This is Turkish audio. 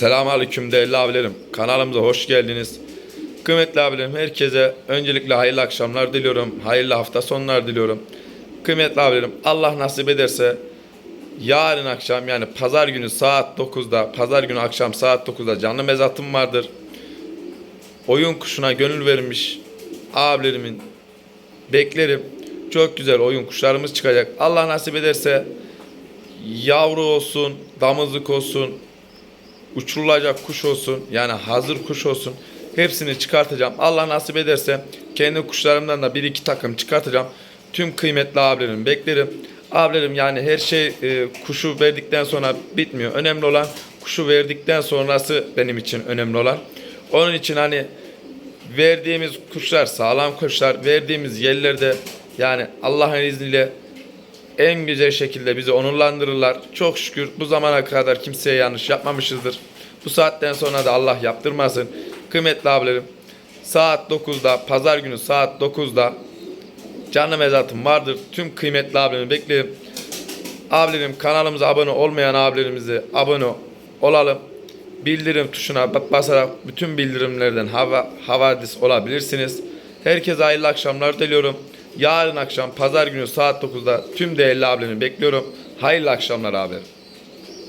Selamünaleyküm değerli abilerim. Kanalımıza hoş geldiniz. Kıymetli abilerim herkese öncelikle hayırlı akşamlar diliyorum. Hayırlı hafta sonlar diliyorum. Kıymetli abilerim Allah nasip ederse yarın akşam yani pazar günü saat 9'da pazar günü akşam saat 9'da canlı mezatım vardır. Oyun kuşuna gönül vermiş abilerimin beklerim. Çok güzel oyun kuşlarımız çıkacak. Allah nasip ederse yavru olsun, damızlık olsun, uçurulacak kuş olsun yani hazır kuş olsun hepsini çıkartacağım. Allah nasip ederse kendi kuşlarımdan da bir iki takım çıkartacağım. Tüm kıymetli abilerim beklerim. Abilerim yani her şey e, kuşu verdikten sonra bitmiyor. Önemli olan kuşu verdikten sonrası benim için önemli olan. Onun için hani verdiğimiz kuşlar sağlam kuşlar verdiğimiz yerlerde yani Allah'ın izniyle en güzel şekilde bizi onurlandırırlar. Çok şükür bu zamana kadar kimseye yanlış yapmamışızdır. Bu saatten sonra da Allah yaptırmasın. Kıymetli abilerim saat 9'da pazar günü saat 9'da canlı mezatım vardır. Tüm kıymetli abilerimi beklerim. Abilerim kanalımıza abone olmayan abilerimize abone olalım. Bildirim tuşuna ba- basarak bütün bildirimlerden hava, havadis olabilirsiniz. Herkese hayırlı akşamlar diliyorum. Yarın akşam pazar günü saat 9'da tüm değerli abilerimi bekliyorum. Hayırlı akşamlar abi.